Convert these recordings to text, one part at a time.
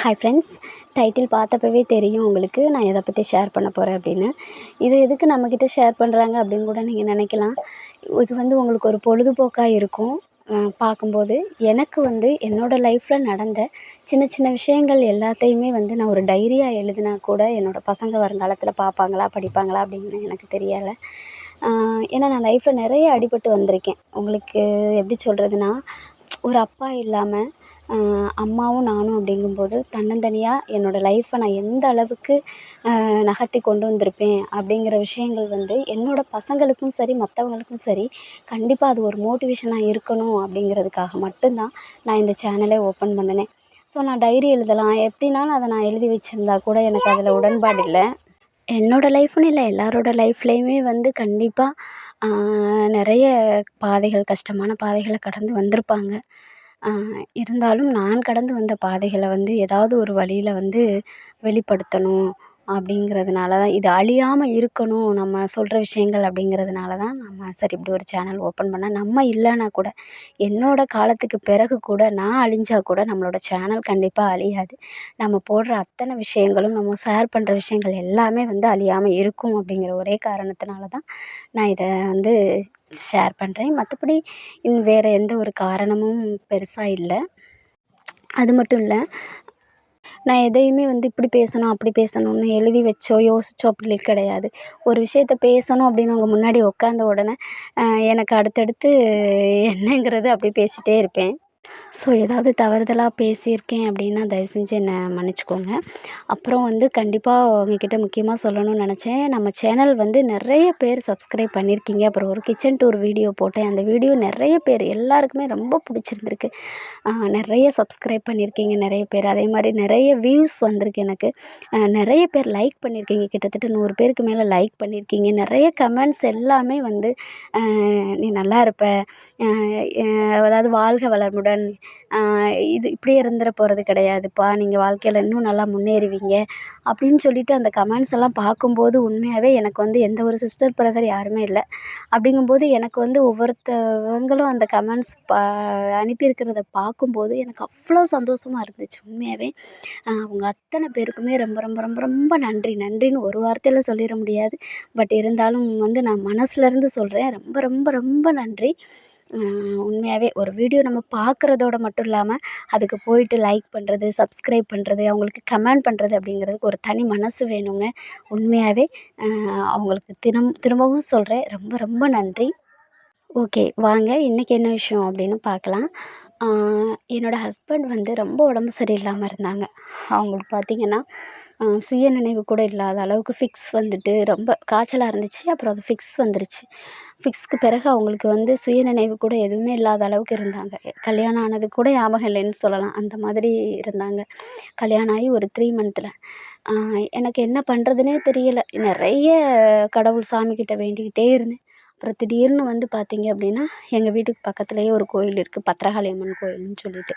Hi friends title பார்த்தப்பவே தெரியும் உங்களுக்கு. நான் எதை பற்றி ஷேர் பண்ண போகிறேன் அப்படின்னு. இது எதுக்கு நம்மக்கிட்ட ஷேர் பண்ணுறாங்க அப்படின்னு கூட நீங்கள் நினைக்கலாம். இது வந்து உங்களுக்கு ஒரு பொழுதுபோக்காக இருக்கும். பார்க்கும்போது எனக்கு வந்து என்னோடய லைஃப்பில் நடந்த சின்ன சின்ன விஷயங்கள் எல்லாத்தையுமே வந்து நான் ஒரு டைரியாக எழுதினா கூட என்னோடய பசங்க வருங்காலத்தில் பார்ப்பாங்களா படிப்பாங்களா அப்படின்னு எனக்கு தெரியலை. ஏன்னா நான் லைஃப்பில் நிறைய அடிபட்டு வந்திருக்கேன். உங்களுக்கு எப்படி சொல்கிறதுனா ஒரு அப்பா இல்லாமல் அம்மாவும் நானும் அப்படிங்கும்போது தன்னந்தனியாக என்னோடய லைஃப்பை நான் எந்த அளவுக்கு நகர்த்தி கொண்டு வந்திருப்பேன் அப்படிங்கிற விஷயங்கள் வந்து என்னோடய பசங்களுக்கும் சரி மற்றவங்களுக்கும் சரி கண்டிப்பாக அது ஒரு மோட்டிவேஷனாக இருக்கணும் அப்படிங்கிறதுக்காக மட்டும்தான் நான் இந்த சேனலே ஓப்பன் பண்ணினேன். ஸோ நான் டைரி எழுதலாம். எப்படினாலும் அதை நான் எழுதி வச்சுருந்தா கூட எனக்கு அதில் உடன்பாடு இல்லை. என்னோடய லைஃப்னு இல்லை எல்லாரோட லைஃப்லேயுமே வந்து கண்டிப்பாக நிறைய பாதைகள் கஷ்டமான பாதைகளை கடந்து வந்திருப்பாங்க. இருந்தாலும் நான் கடந்து வந்த பாதைகளை வந்து ஏதாவது ஒரு வழியில் வந்து வெளிப்படுத்தணும். அப்படிங்கிறதுனால தான் இது அழியாமல் இருக்கணும் நம்ம சொல்கிற விஷயங்கள் அப்படிங்கிறதுனால தான் நம்ம சரி இப்படி ஒரு சேனல் ஓப்பன் பண்ணேன் நம்ம இல்லைன்னா கூட என்னோடய காலத்துக்கு பிறகு கூட நான் அழிஞ்சா கூட நம்மளோட சேனல் கண்டிப்பாக அழியாது. நம்ம போடுற அத்தனை விஷயங்களும் நம்ம ஷேர் பண்ணுற விஷயங்கள் எல்லாமே வந்து அழியாமல் இருக்கும் அப்படிங்கிற ஒரே காரணத்தினால தான் நான் இதை வந்து ஷேர் பண்ணுறேன் மற்றபடி வேறு எந்த ஒரு காரணமும் பெருசாக இல்லை. அது மட்டும் இல்லை நான் எதையுமே வந்து இப்படி பேசணும் அப்படி பேசணும்னு எழுதி வச்சோ யோசிச்சோ அப்படி கிடையாது. ஒரு விஷயத்த பேசணும் அப்படின்னு அவங்க முன்னாடி உட்காந்த உடனே எனக்கு அடுத்தடுத்து என்னங்கிறது அப்படி பேசிகிட்டே இருப்பேன். ஸோ ஏதாவது தவறுதலாக பேசியிருக்கேன் அப்படின்னா தயவு செஞ்சு என்னை மன்னிச்சிக்கோங்க. அப்புறம் வந்து கண்டிப்பாக உங்ககிட்ட முக்கியமாக சொல்லணும்னு நினச்சேன். நம்ம சேனல் வந்து நிறைய பேர் சப்ஸ்கிரைப் பண்ணியிருக்கீங்க. அப்புறம் ஒரு கிச்சன் டூர் வீடியோ போட்டேன். அந்த வீடியோ நிறைய பேர் எல்லாருக்குமே ரொம்ப பிடிச்சிருந்துருக்கு. நிறைய சப்ஸ்கிரைப் பண்ணியிருக்கீங்க நிறைய பேர். அதே மாதிரி நிறைய வியூஸ் வந்திருக்கு எனக்கு. நிறைய பேர் லைக் பண்ணியிருக்கீங்க. கிட்டத்தட்ட நூறு பேருக்கு மேலே லைக் பண்ணியிருக்கீங்க. நிறைய கமெண்ட்ஸ் எல்லாமே வந்து நீ நல்லா இருப்ப. அதாவது வாழ்க உடன் இது இப்படியே இருந்துட போகிறது கிடையாதுப்பா. நீங்கள் வாழ்க்கையில் இன்னும் நல்லா முன்னேறுவீங்க. அப்படின்னு சொல்லிட்டு அந்த கமெண்ட்ஸ் எல்லாம் பார்க்கும்போது உண்மையாகவே எனக்கு வந்து எந்த ஒரு சிஸ்டர் பிரதர் யாருமே இல்லை. அப்படிங்கும்போது எனக்கு வந்து ஒவ்வொருத்தவங்களும் அந்த கமெண்ட்ஸ் பா அனுப்பியிருக்கிறத பார்க்கும்போது எனக்கு அவ்வளோ சந்தோஷமாக இருந்துச்சு உண்மையாகவே அவங்க அத்தனை பேருக்குமே ரொம்ப ரொம்ப ரொம்ப ரொம்ப நன்றி. நன்றின்னு ஒரு வார்த்தையில் சொல்லிட முடியாது. பட் இருந்தாலும் வந்து நான் மனசுலேருந்து சொல்கிறேன் ரொம்ப ரொம்ப ரொம்ப நன்றி. உண்மையாகவே ஒரு வீடியோ நம்ம பார்க்குறதோட மட்டும் இல்லாமல் அதுக்கு போயிட்டு லைக் பண்ணுறது சப்ஸ்க்ரைப் பண்ணுறது அவங்களுக்கு கமெண்ட் பண்ணுறது அப்படிங்கிறதுக்கு ஒரு தனி மனசு வேணுங்க. உண்மையாகவே அவங்களுக்கு தினம் திரும்பவும் சொல்கிறேன் ரொம்ப ரொம்ப நன்றி. ஓகே வாங்க. இன்றைக்கி என்ன விஷயம் அப்படின்னு பார்க்கலாம். என்னோடய ஹஸ்பண்ட் வந்து ரொம்ப உடம்பு சரியில்லாமல் இருந்தாங்க. அவங்களுக்கு பார்த்திங்கன்னா சுய நினைவு கூட இல்லாத அளவுக்கு ஃபிக்ஸ் வந்துட்டு ரொம்ப காய்ச்சலாக இருந்துச்சு. அப்புறம் அது ஃபிக்ஸ் வந்துருச்சு. ஃபிக்ஸ்க்கு பிறகு அவங்களுக்கு வந்து சுய நினைவு கூட எதுவுமே இல்லாத அளவுக்கு இருந்தாங்க. கல்யாணம் ஆனது கூட ஞாபகம் இல்லைன்னு சொல்லலாம். அந்த மாதிரி இருந்தாங்க. கல்யாணம் ஆகி ஒரு த்ரீ மந்த்தில் எனக்கு என்ன பண்ணுறதுனே தெரியலை. நிறைய கடவுள் சாமிக்கிட்ட வேண்டிக்கிட்டே இருந்தேன். அப்புறம் திடீர்னு வந்து பார்த்திங்க அப்படின்னா எங்கள் வீட்டுக்கு பக்கத்துலேயே ஒரு கோயில் இருக்குது பத்திரகாளி அம்மன் கோயில்னு சொல்லிட்டு.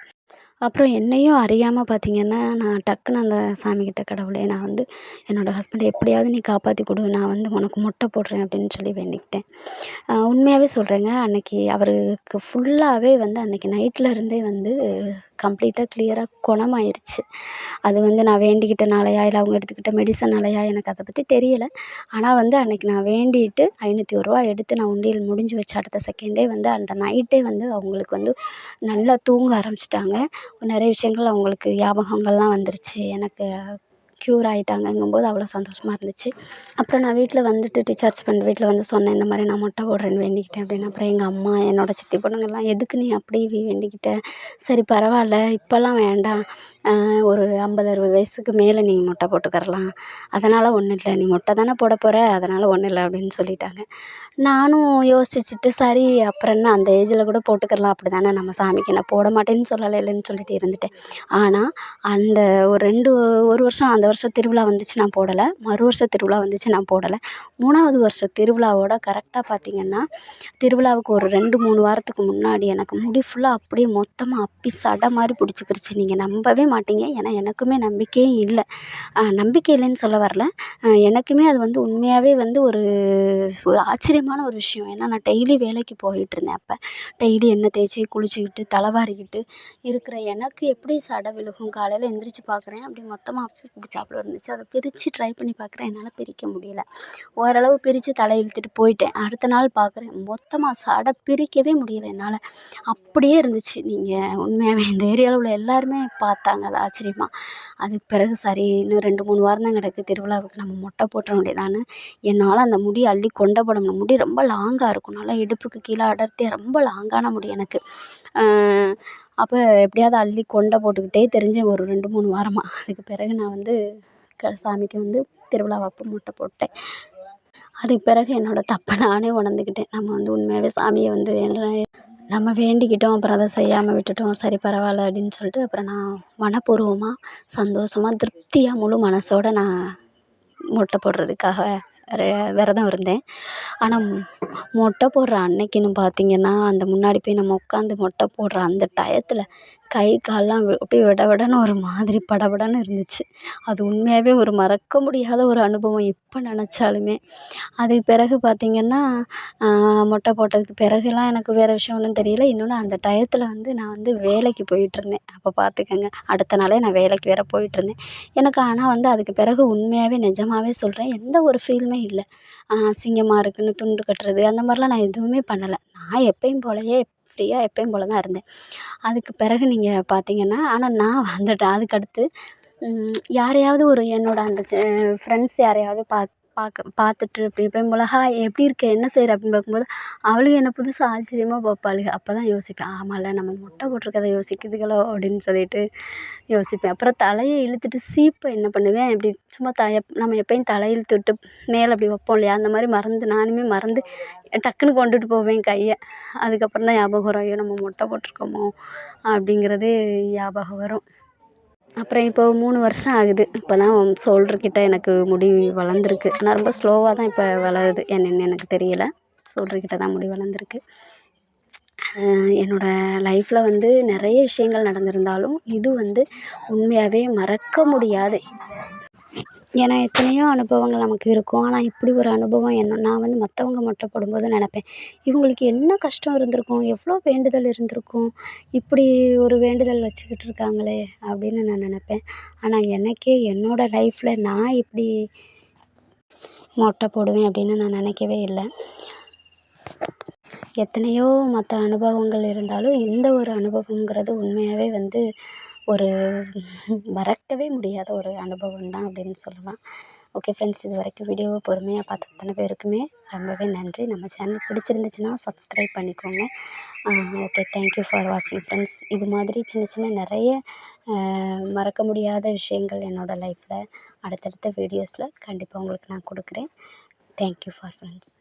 அப்புறம் என்னையும் அறியாமல் பார்த்திங்கன்னா நான் டக்குன்னு அந்த சாமிக்கிட்ட கடவுளே நான் வந்து என்னோடய ஹஸ்பண்டை எப்படியாவது நீ காப்பாற்றி கொடு. நான் வந்து உனக்கு மொட்டை போடுறேன் அப்படின்னு சொல்லி வேண்டிக்கிட்டேன். உண்மையாகவே சொல்கிறேங்க அன்றைக்கி அவருக்கு ஃபுல்லாகவே வந்து அன்றைக்கி நைட்டில் இருந்தே வந்து கம்ப்ளீட்டாக க்ளியராக குணமாயிருச்சு. அது வந்து நான் வேண்டிக்கிட்டனாலயா இல்லை அவங்க எடுத்துக்கிட்ட மெடிசனாலையா எனக்கு அதை பற்றி தெரியலை. ஆனால் வந்து அன்றைக்கி நான் வேண்டிட்டு ஐநூற்றி ஒருபா எடுத்து நான் உண்டியல் முடிஞ்சு வச்ச அடுத்த செகண்டே வந்து அந்த நைட்டே வந்து அவங்களுக்கு வந்து நல்லா தூங்க ஆரம்பிச்சிட்டாங்க. நிறைய விஷயங்கள் அவங்களுக்கு ஞாபகங்கள்லாம் வந்துருச்சு. எனக்கு க்யூர் ஆகிட்டாங்கங்கும்போது அவ்வளோ சந்தோஷமாக இருந்துச்சு. அப்புறம் நான் வீட்டில் வந்துட்டு டீச்சர்ஸ் ஃப்ரெண்ட் வீட்டில் வந்து சொன்னேன் இந்த மாதிரி நான் மொட்டை போடுறேன்னு வேண்டிக்கிட்டேன் அப்படின்னு. அப்புறம் எங்கள் அம்மா என்னோடய சித்தி பொண்ணுங்கள்லாம் எதுக்கு நீ அப்படி வேண்டிக்கிட்ட? சரி பரவாயில்ல இப்போல்லாம் வேண்டாம். ஒரு ஐம்பது அறுபது வயதுக்கு மேலே நீ மொட்டை போட்டுக்கிறலாம். அதனால் ஒன்றும் இல்லை. நீ மொட்டை தானே போட போகிற அதனால் ஒன்றும் இல்லை அப்படின்னு சொல்லிட்டாங்க. நானும் யோசிச்சுட்டு சரி அப்புறம் என்ன? அந்த ஏஜில் கூட போட்டுக்கிறலாம். அப்படி தானே நம்ம சாமிக்கு நான் போட மாட்டேன்னு சொல்லலை இல்லைன்னு சொல்லிட்டு இருந்துட்டேன். ஆனால் அந்த ஒரு ரெண்டு ஒரு வருஷம் அந்த வருஷம் திருவிழா வந்துச்சு நான் போடலை. மறு வருஷம் திருவிழா வந்துச்சு நான் போடலை. மூணாவது வருஷம் திருவிழாவோட கரெக்டாக பார்த்திங்கன்னா திருவிழாவுக்கு ஒரு ரெண்டு மூணு வாரத்துக்கு முன்னாடி எனக்கு முடி ஃபுல்லாக அப்படியே மொத்தமாக அப்பி சடை மாதிரி பிடிச்சிக்கிருச்சு. நீங்கள் நம்பவே மாட்டீங்க. ஏன்னா எனக்குமே நம்பிக்கையே இல்லை. நம்பிக்கை இல்லைன்னு சொல்ல வரல. எனக்குமே அது வந்து உண்மையாகவே வந்து ஒரு ஒரு ஆச்சரியமான ஒரு விஷயம். ஏன்னா நான் டெய்லி வேலைக்கு போயிட்டுருந்தேன் அப்போ. டெய்லி எண்ணெய் தேய்ச்சி குளிச்சுக்கிட்டு தலைவாரிக்கிட்டு இருக்கிற எனக்கு எப்படி சடை விழுகும்? காலையில் எந்திரிச்சு பார்க்குறேன் அப்படி மொத்தமாக அப்பி பிடிச்சாப்புல இருந்துச்சு அதை பிரித்து ட்ரை பண்ணி பார்க்குறேன் என்னால் பிரிக்க முடியல. ஓரளவு பிரித்து தலை இழுத்துட்டு போயிட்டேன். அடுத்த நாள் பார்க்குறேன் மொத்தமாக சடை பிரிக்கவே முடியல என்னால். அப்படியே இருந்துச்சு. நீங்கள் உண்மையாகவே இந்த ஏரியாவில் உள்ள எல்லாருமே பார்த்தாங்க. அது ஆச்சரியமாக அதுக்கு பிறகு சரி இன்னும் ரெண்டு மூணு வாரம் தான் கிடக்கு. திருவிழாவுக்கு நம்ம மொட்டை போட்டுற வேண்டியதான்னு என்னால் அந்த முடியை அள்ளி கொண்ட போட முடி ரொம்ப லாங்காக இருக்கும். நல்லா இடுப்புக்கு கீழே அடர்த்தியாக ரொம்ப லாங்கான முடி எனக்கு. அப்போ எப்படியாவது அள்ளி கொண்ட போட்டுக்கிட்டே தெரிஞ்சேன். ஒரு ரெண்டு மூணு வாரமாக அதுக்கு பிறகு நான் வந்து க சாமிக்கு வந்து திருவிழாவப்போ மொட்டை போட்டேன். அதுக்கு பிறகு என்னோடய தப்பை நானே உணர்ந்துக்கிட்டேன் நம்ம வந்து உண்மையாகவே சாமியை வந்து வேண்டுறேன் நம்ம வேண்டிக்கிட்டோம் அப்புறம் அதை செய்யாமல் விட்டுட்டோம் சரி பரவாயில்ல அப்படின்னு சொல்லிட்டு அப்புறம் நான் மனப்பூர்வமாக சந்தோஷமாக திருப்தியாக முழு மனசோடு நான் மொட்டை போடுறதுக்காக ரெ விரதம் இருந்தேன். ஆனால் மொட்டை போடுற அன்னைக்குன்னு பார்த்திங்கன்னா அந்த முன்னாடி போய் நம்ம உட்காந்து மொட்டை போடுற அந்த டயத்தில் கை கால்லாம் அப்படியே விட விடன்னு ஒரு மாதிரி படபடன்னு இருந்துச்சு. அது உண்மையாகவே ஒரு மறக்க முடியாத ஒரு அனுபவம் இப்போ நினச்சாலுமே. அதுக்கு பிறகு பார்த்திங்கன்னா மொட்டை போட்டதுக்கு பிறகுலாம் எனக்கு வேறு விஷயம் ஒன்றும் தெரியல. இன்னொன்று அந்த டயத்தில் வந்து நான் வந்து வேலைக்கு போயிட்டுருந்தேன். அப்போ பார்த்துக்கங்க அடுத்த நாளே நான் வேலைக்கு வேறு போயிட்டுருந்தேன். எனக்கு ஆனால் வந்து அதுக்கு பிறகு உண்மையாகவே நிஜமாவே சொல்கிறேன் எந்த ஒரு ஃபீலுமே இல்லை. அசிங்கமாக இருக்குன்னு துண்டு கட்டுறது அந்த மாதிரிலாம் நான் எதுவுமே பண்ணலை. நான் எப்பயும் போலயே ஃப்ரீயாக எப்பயும் போல் தான் இருந்தேன். அதுக்கு பிறகு நீங்கள் பார்த்தீங்கன்னா ஆனால் நான் வந்துட்டேன். அதுக்கடுத்து யாரையாவது ஒரு என்னோடய அந்த ஃப்ரெண்ட்ஸ் யாரையாவது பாத் பார்க்க பார்த்துட்டு அப்படியே போய் போல் ஹாய் எப்படி இருக்க? என்ன செய்கிற அப்படின்னு பார்க்கும்போது அவளுங்க என்னை புதுசாக ஆச்சரியமாக பார்ப்பாளுக. அப்போ தான் யோசிப்பேன் ஆமாம்ல நம்ம மொட்டை போட்டிருக்கறத யோசிக்குதுகளோ அப்படின்னு சொல்லிட்டு யோசிப்பேன். அப்புறம் தலையை இழுத்துட்டு சீப்பை என்ன பண்ணுவேன்? இப்படி சும்மா த நம்ம எப்பயும் தலை இழுத்து விட்டு மேலே அப்படி வைப்போம் இல்லையா? அந்த மாதிரி மறந்து நானுமே மறந்து டக்குன்னு கொண்டுட்டு போவேன் கையை. அதுக்கப்புறம் தான் ஞாபகம் வரும் ஐயோ நம்ம மொட்டை போட்டிருக்கோமோ? அப்படிங்கிறது ஞாபகம் வரும். அப்புறம் இப்போ மூணு வருஷம் ஆகுது. இப்போ தான் ஷோல்டர்கிட்ட எனக்கு முடி வளர்ந்துருக்கு. ஆனால் ரொம்ப ஸ்லோவாக தான் இப்போ வளருது. என்னென்னு எனக்கு தெரியலை. ஷோல்டர்கிட்ட தான் முடி வளர்ந்துருக்கு. என்னோடய லைஃப்பில் வந்து நிறைய விஷயங்கள் நடந்திருந்தாலும் இது வந்து உண்மையாகவே மறக்க முடியாது ஏன்னா எத்தனையோ அனுபவங்கள் நமக்கு இருக்கும். ஆனால் இப்படி ஒரு அனுபவம் என்ன நான் வந்து மற்றவங்க மொட்டை போடும்போது நினப்பேன் இவங்களுக்கு என்ன கஷ்டம் இருந்திருக்கும்? எவ்வளோ வேண்டுதல் இருந்திருக்கும்? இப்படி ஒரு வேண்டுதல் வச்சுக்கிட்டு இருக்காங்களே அப்படின்னு நான் நினப்பேன். ஆனால் எனக்கே என்னோடய லைஃப்பில் நான் இப்படி மொட்டை போடுவேன் அப்படின்னு நான் நினைக்கவே இல்லை. எத்தனையோ மற்ற அனுபவங்கள் இருந்தாலும் இந்த ஒரு அனுபவங்கிறது உண்மையாகவே வந்து ஒரு மறக்கவே முடியாத ஒரு அனுபவம் தான் அப்படின்னு சொல்லலாம். ஓகே ஃப்ரெண்ட்ஸ் இது வரைக்கும் வீடியோவை பொறுமையாக பார்த்த அத்தனை பேருக்குமே ரொம்பவே நன்றி. நம்ம சேனல் பிடிச்சிருந்துச்சுன்னா சப்ஸ்கிரைப் பண்ணிக்கோங்க. ஓகே தேங்க்யூ ஃபார் வாட்சிங் ஃப்ரெண்ட்ஸ் இது மாதிரி சின்ன சின்ன நிறைய மறக்க முடியாத விஷயங்கள் என்னோடய லைஃப்பில் அடுத்தடுத்த வீடியோஸில் கண்டிப்பாக உங்களுக்கு நான் கொடுக்குறேன். Thank you for friends